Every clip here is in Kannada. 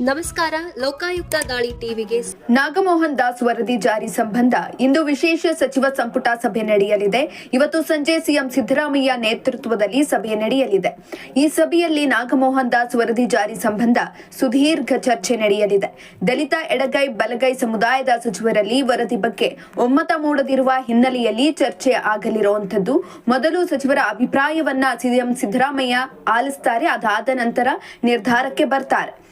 ನಮಸ್ಕಾರ, ಲೋಕಾಯುಕ್ತ ದಾಳಿ ಟಿವಿಗೆ ನಾಗಮೋಹನ್ ದಾಸ್ ವರದಿ ಜಾರಿ ಸಂಬಂಧ ಇಂದು ವಿಶೇಷ ಸಚಿವ ಸಂಪುಟ ಸಭೆ ನಡೆಯಲಿದೆ. ಇವತ್ತು ಸಂಜೆ ಸಿಎಂ ಸಿದ್ದರಾಮಯ್ಯ ನೇತೃತ್ವದಲ್ಲಿ ಸಭೆ ನಡೆಯಲಿದೆ. ಈ ಸಭೆಯಲ್ಲಿ ನಾಗಮೋಹನ್ ದಾಸ್ ವರದಿ ಜಾರಿ ಸಂಬಂಧ ಸುದೀರ್ಘ ಚರ್ಚೆ ನಡೆಯಲಿದೆ. ದಲಿತ ಎಡಗೈ ಬಲಗೈ ಸಮುದಾಯದ ಸಚಿವರಲ್ಲಿ ವರದಿ ಬಗ್ಗೆ ಒಮ್ಮತ ಮೂಡದಿರುವ ಹಿನ್ನೆಲೆಯಲ್ಲಿ ಚರ್ಚೆ ಆಗಲಿರುವಂತದ್ದು ಮೊದಲು ಸಚಿವರ ಅಭಿಪ್ರಾಯವನ್ನ ಸಿಎಂ ಸಿದ್ದರಾಮಯ್ಯ ಆಲಿಸ್ತಾರೆ. ಅದಾದ ನಂತರ ನಿರ್ಧಾರಕ್ಕೆ ಬರ್ತಾರೆ.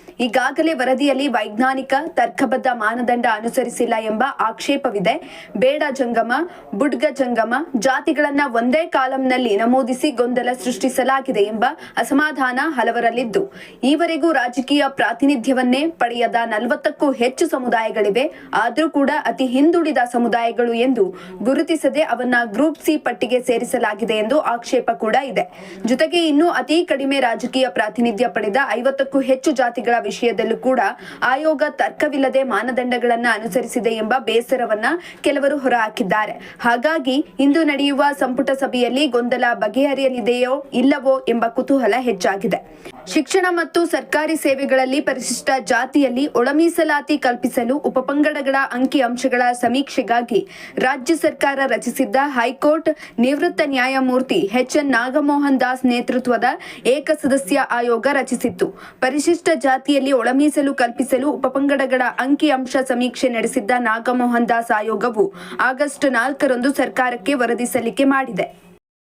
ಈಗಾಗಲೇ ವರದಿಯಲ್ಲಿ ವೈಜ್ಞಾನಿಕ ತರ್ಕಬದ್ಧ ಮಾನದಂಡ ಅನುಸರಿಸಿಲ್ಲ ಎಂಬ ಆಕ್ಷೇಪವಿದೆ. ಬೇಡ ಜಂಗಮ, ಬುಡ್ಗ ಜಂಗಮ, ಜಾತಿಗಳನ್ನ ಒಂದೇ ಕಾಲಂನಲ್ಲಿ ನಮೂದಿಸಿ ಗೊಂದಲ ಸೃಷ್ಟಿಸಲಾಗಿದೆ ಎಂಬ ಅಸಮಾಧಾನ ಹಲವರಲ್ಲಿದ್ದು, ಈವರೆಗೂ ರಾಜಕೀಯ ಪ್ರಾತಿನಿಧ್ಯವನ್ನೇ ಪಡೆಯದ ನಲವತ್ತಕ್ಕೂ ಹೆಚ್ಚು ಸಮುದಾಯಗಳಿವೆ. ಆದರೂ ಕೂಡ ಅತಿ ಹಿಂದುಳಿದ ಸಮುದಾಯಗಳು ಎಂದು ಗುರುತಿಸದೆ ಅವನ್ನ ಗ್ರೂಪ್ ಸಿ ಪಟ್ಟಿಗೆ ಸೇರಿಸಲಾಗಿದೆ ಎಂದು ಆಕ್ಷೇಪ ಕೂಡ ಇದೆ. ಜೊತೆಗೆ ಇನ್ನೂ ಅತಿ ಕಡಿಮೆ ರಾಜಕೀಯ ಪ್ರಾತಿನಿಧ್ಯ ಪಡೆದ ಐವತ್ತಕ್ಕೂ ಹೆಚ್ಚು ಜಾತಿಗಳ ವಿಷಯದಲ್ಲೂ ಕೂಡ ಆಯೋಗ ತರ್ಕವಿಲ್ಲದೆ ಮಾನದಂಡಗಳನ್ನ ಅನುಸರಿಸಿದೆ ಎಂಬ ಬೇಸರವನ್ನ ಕೆಲವರು ಹೊರಹಾಕಿದ್ದಾರೆ. ಹಾಗಾಗಿ ಇಂದು ನಡೆಯುವ ಸಂಪುಟ ಸಭೆಯಲ್ಲಿ ಗೊಂದಲ ಬಗೆಹರಿಯಲಿದೆಯೋ ಇಲ್ಲವೋ ಎಂಬ ಕುತೂಹಲ ಹೆಚ್ಚಾಗಿದೆ. ಶಿಕ್ಷಣ ಮತ್ತು ಸರ್ಕಾರಿ ಸೇವೆಗಳಲ್ಲಿ ಪರಿಶಿಷ್ಟ ಜಾತಿಯಲ್ಲಿ ಒಳಮೀಸಲಾತಿ ಕಲ್ಪಿಸಲು ಉಪಪಂಗಡಗಳ ಅಂಕಿ ಅಂಶಗಳ ಸಮೀಕ್ಷೆಗಾಗಿ ರಾಜ್ಯ ಸರ್ಕಾರ ರಚಿಸಿದ್ದ ಹೈಕೋರ್ಟ್ ನಿವೃತ್ತ ನ್ಯಾಯಮೂರ್ತಿ ಎಚ್ ಎನ್ ನಾಗಮೋಹನ್ ದಾಸ್ ನೇತೃತ್ವದ ಏಕಸದಸ್ಯ ಆಯೋಗ ರಚಿಸಿತ್ತು. ಪರಿಶಿಷ್ಟ ಜಾತಿಯಲ್ಲಿ ಒಳ ಮೀಸಲು ಕಲ್ಪಿಸಲು ಉಪಪಂಗಡಗಳ ಅಂಕಿಅಂಶ ಸಮೀಕ್ಷೆ ನಡೆಸಿದ್ದ ನಾಗಮೋಹನ್ ದಾಸ್ ಆಯೋಗವು ಆಗಸ್ಟ್ ನಾಲ್ಕರಂದು ಸರ್ಕಾರಕ್ಕೆ ವರದಿ ಸಲ್ಲಿಕೆ ಮಾಡಿದೆ.